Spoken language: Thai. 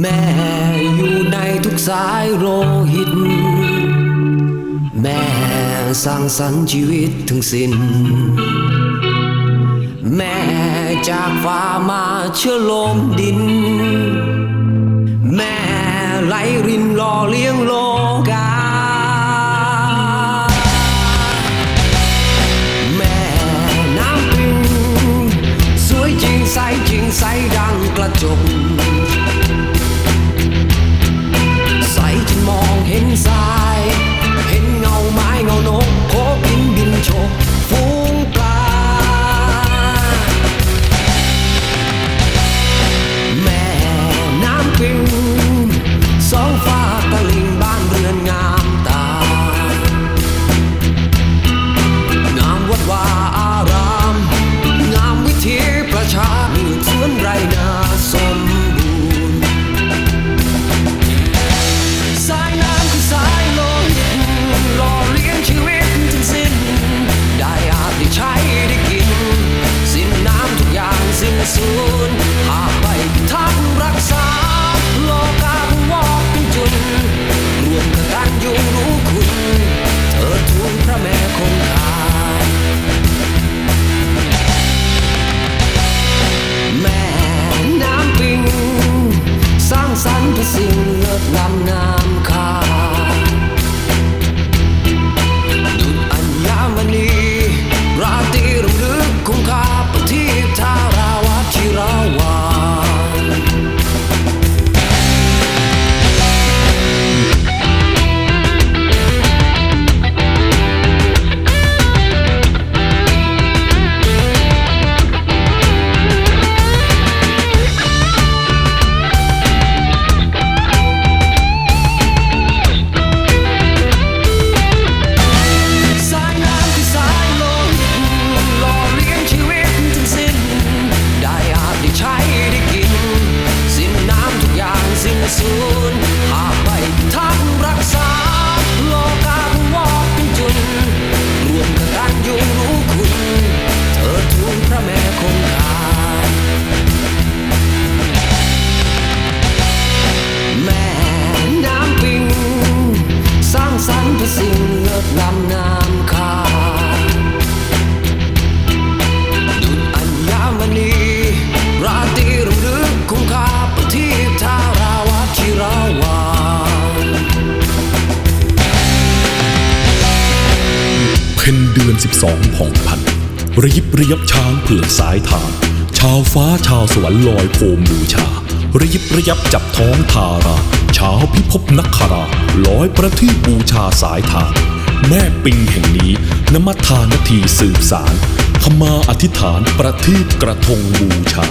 แม่อยู่ในทุกสายโลหิต แม่สร้างสรรค์ชีวิตถึงสิ้น แม่จากฟ้ามาเชื่อลมดิน แม่ไหลรินหล่อเลี้ยงโลกา แม่น้ำปิงสวยจริงใสจริงใสดังกระจก พ็ญเดือน 12ผ่องพันระยิบระยับช้างเผือกสายทานชาวฟ้าชาวสวรรค์ลอยโคมบูชาระยิบระยับจับท้องทาราชาวพิภพนักคาราลอยประทีปบูชาสายทานแม่ปิงแห่งนี้นมัทานทีสืบสารขมาอธิษฐานประทีปกระทงบูชา